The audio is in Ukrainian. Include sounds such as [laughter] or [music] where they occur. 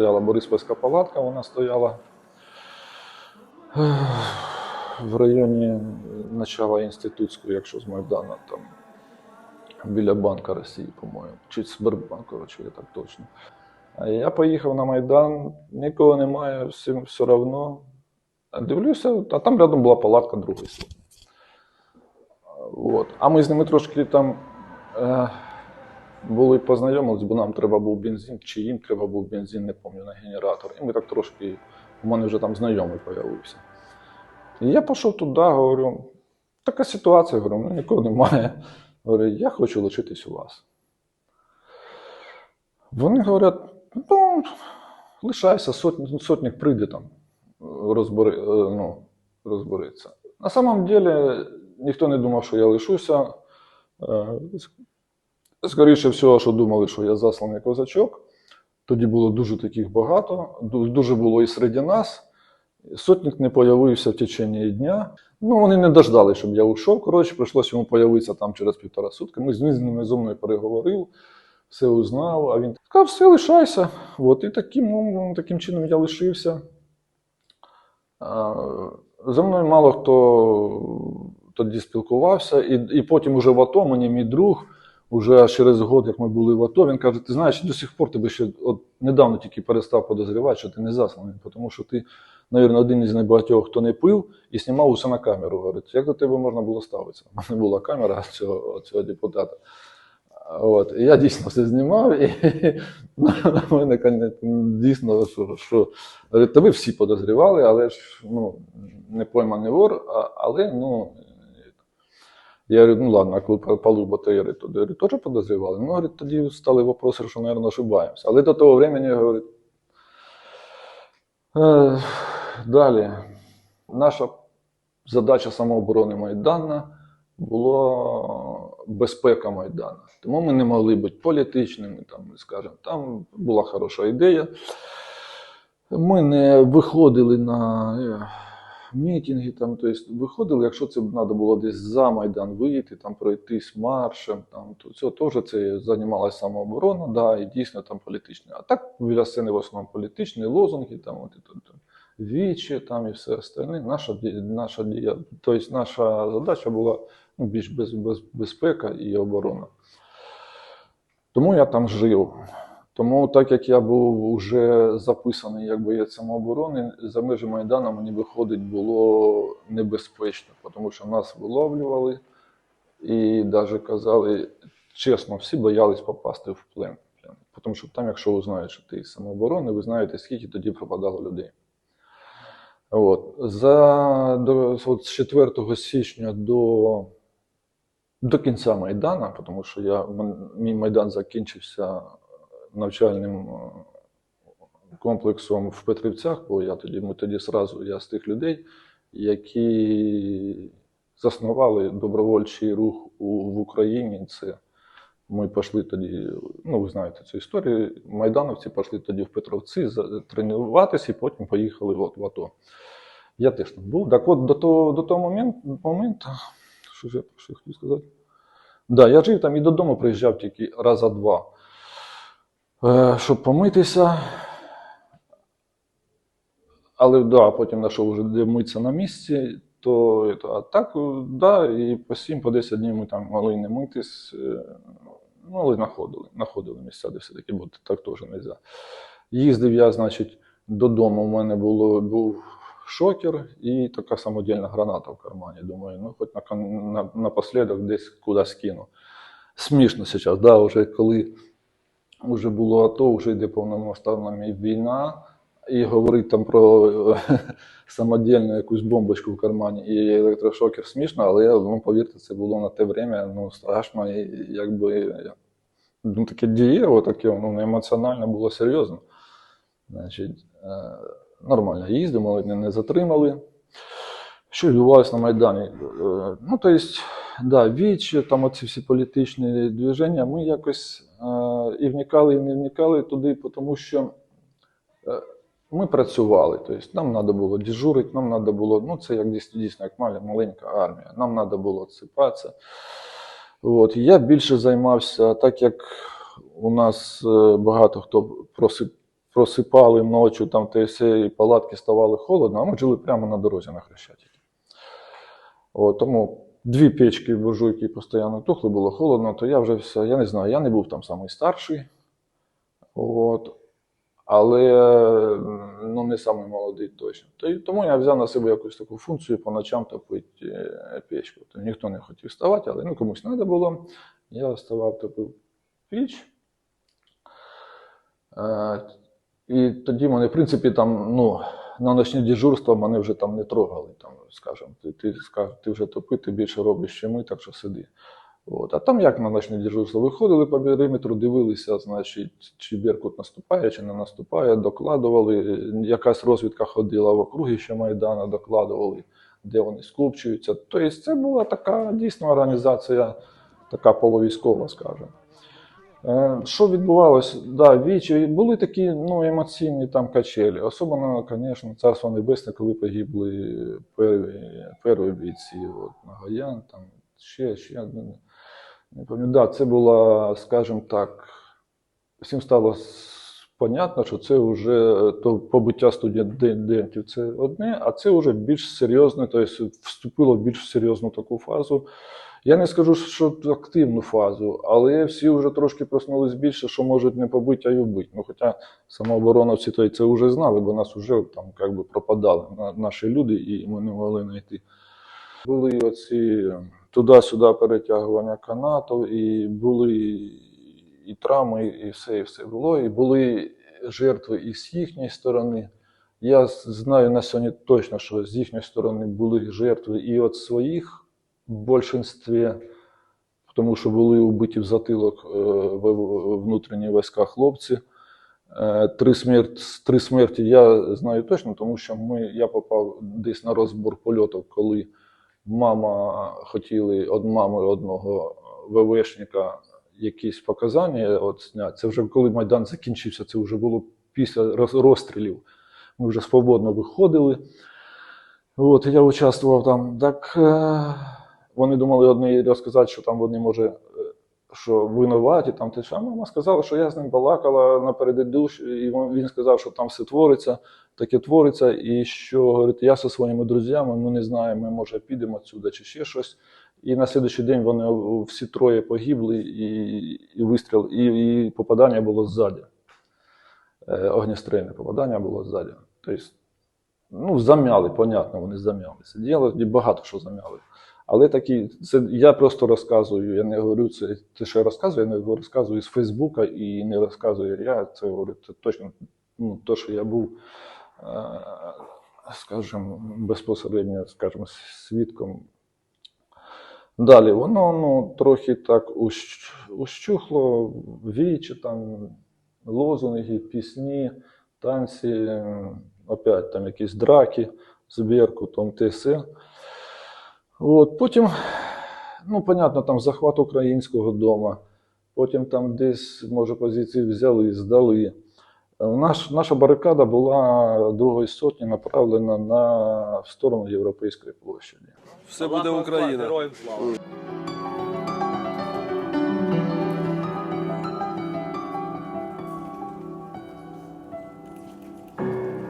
стояла Бориспільська палатка, вона стояла в районі начала інститутського, якщо з Майдана, там біля Банка Росії, по-моєму, чи Сбербанк, коротше, я так точно. Я поїхав на Майдан, нікого немає, всім все одно. Дивлюся, а там рядом була палатка другої сотні. От. А ми з ними трошки там е, були познайомились, бо нам треба був бензин, чи їм треба був бензин, не пам'ятаю, на генератор. І ми так трошки, у мене вже там знайомий з'явився. Я пішов туди, говорю, така ситуація, говорю, ну нікого немає. Говорю, я хочу лишитись у вас. Вони говорять, ну, лишайся, сотник, сотник прийде там, розбери, е, ну, розбереться. На самом деле, ніхто не думав, що я лишуся. Скоріше всього, що думали, що я засланий козачок. Тоді було дуже таких багато, дуже було і серед нас. Сотник не появився в течение дня. Ну, вони не дождали, щоб я ушов. Коротше, прийшлося йому появитися там через півтора сутки. Ми з ним зо мною переговорив, все узнав. А він сказав, все, лишайся. От, і таким, ну, таким чином я лишився. За мною мало хто тоді спілкувався, і, і потім уже в АТО мені мій друг, уже через год, як ми були в АТО, він каже: ти знаєш, до сих пор тебе ще от недавно тільки перестав подозрівати, що ти не засланий, тому що ти, мабуть, один із небагатьох, хто не пив і знімав усе на камеру. Говорить, як до тебе можна було ставитися? У мене була камера [laughs] цього, цього депутата. От, я дійсно все знімав, і [laughs] на мене дійсно, що, що ви всі подозрівали, але ж ну, не пойманий вор, але ну. Я говорю, ну ладно, а коли попали в БТР, то теж подозрівали. Ну, говорить, тоді стали вопроси, що, мабуть, ошибаємося. Але до того времени, говорить, е, далі, наша задача самооборони Майдана була безпека Майдану. Тому ми не могли бути політичними, там, скажімо, там була хороша ідея. Ми не виходили на е, мітинги, там, тобто виходили, якщо це треба було десь за Майдан вийти, там пройтись маршем, там, то це теж це займалася самооборона, да, і дійсно там політичне. А так біля сцени в основному політичні лозунги, там, от, і, тут, вічі там, і все остальне. Наша, наша, дія, тобто наша задача була ну, більш без, без, безпека і оборона. Тому я там жив. Тому, так як я був вже записаний як боєць самооборони, за межі Майдану мені виходить було небезпечно, тому що нас виловлювали і навіть казали, чесно, всі боялись попасти в плен. Тому що там, якщо узнають, що ти із самооборони, ви знаєте, скільки тоді пропадало людей. От. За, до, от з 4 січня до, до кінця Майдана, тому що я, мій Майдан закінчився навчальним е, комплексом в Петрівцях, бо я тоді, ми тоді сразу, я з тих людей, які заснували добровольчий рух у, в Україні. Це ми пішли тоді, ну ви знаєте цю історію. Майдановці пішли тоді в Петровці тренуватися і потім поїхали в, в АТО. Я теж там був. Так от до того, до того моменту, моменту, що ж я про що хотів сказати? Да, я жив там і додому приїжджав тільки раза два, е, щоб помитися. Але да, потім знайшов вже де митися на місці, то, а так, е, да, і по 7 по 10 днів ми там могли не митись. е, Ну, але знаходили, знаходили місця, де все-таки, бо так теж не можна. Їздив я, значить, додому. У мене було, був шокер і така самодільна граната в кармані. Думаю, ну хоч на, на, напослідок десь кудись кину. Смішно зараз, да, вже коли вже було АТО, вже йде повномасштабна війна, і говорить там про е, [laughs] самодільну якусь бомбочку в кармані і електрошокер смішно, але ну, повірте, це було на те время ну, страшно і якби ну, таке дієво, таке ну, емоціонально було серйозно. Значить, е, нормально їздив, але не, затримали. Що відбувалося на Майдані? Е, Ну, тобто, да, вічі, там оці всі політичні движення, ми якось і вникали, і не вникали туди, тому що е, ми працювали. Тобто, нам треба було дежурити, нам треба було, ну це як дійсно, дійсно як мал- маленька армія, нам треба було отсипатися. От, я більше займався, так як у нас е, багато хто просипали ночі, там і палатки ставали холодно, а ми жили прямо на дорозі на Хрещатику. От, тому дві печки буржуйки постійно тухли, було холодно, то я вже все, я не знаю, я не був там самий старший. От, але ну, не самий молодий точно. То, тому я взяв на себе якусь таку функцію по ночам топити е, печку. То ніхто не хотів ставати, але ну, комусь треба було. Я вставав, топив піч. Е, і тоді мене, в принципі, там, ну, на ночні дежурства мене вже там не трогали. Там, скажімо, ти, ти, скаж- ти вже топи, ти більше робиш, що ми, так що сиди. От. А там як на ночне дежурство? Виходили по периметру, дивилися, значить, чи Беркут наступає, чи не наступає, докладували. Якась розвідка ходила в округи ще Майдана, докладували, де вони скупчуються. Тобто це була така дійсно організація, така половійськова, скажімо. Е, Що відбувалося? Да, вічі були такі ну, емоційні там качелі. Особливо, звісно, царство небесне, коли погибли перві, бійці от, Нагаян, там ще, ще. Не пам'ятаю, да, це була, скажімо так, всім стало понятно, що це вже то побиття студентів це одне, а це вже більш серйозне, тобто вступило в більш серйозну таку фазу. Я не скажу, що активну фазу, але всі вже трошки проснулись більше, що можуть не побити, а й убити. Ну, хоча самообороновці то це вже знали, бо нас вже там як би пропадали наші люди, і ми не могли знайти. Були оці туди-сюди перетягування канату, і були і травми, і все, і все було. І були жертви і з їхньої сторони. Я знаю на сьогодні точно, що з їхньої сторони були жертви і від своїх в більшинстві, тому що були убиті в затилок е, внутрішні війська хлопці. Е, Три смерті, три смерті я знаю точно, тому що ми, я попав десь на розбор польотів, коли мама хотіли від мами одного ВВшника якісь показання от зняти. Це вже коли Майдан закінчився, це вже було після розстрілів. Ми вже свободно виходили. От, я участвував там. Так е, вони думали одне розказати, що там вони може. е, Що винуваті, там те, А мама сказала, що я з ним балакала наперед душ, і він сказав, що там все твориться, таке твориться, і що говорить, я зі своїми друзями, ми не знаємо, ми може підемо отсюди чи ще щось. І на слідуючий день вони всі троє погибли, і, і вистріл, і, і попадання було ззаді. Е, огнестрільне попадання було ззаді. Тобто, ну, замяли, понятно, вони замялися. Діяли і багато що замяли. Але такі, це я просто розказую, я не говорю це, те, що я розказую, я не розказую з Фейсбука і не розказую я. Це говорю, це точно ну, те, що я був, е, скажімо, безпосередньо, скажімо, свідком. Далі воно ну, трохи так ущ, ущухло, вічі, там, лозунги, пісні, танці, опять там якісь драки з Беркутом, все. От, потім, ну, понятно, там захват українського дому, потім там десь, може, позиції взяли, здали. Е, Наш, наша барикада була другої сотні направлена на в сторону Європейської площі. Все буде Україна. Героям слава.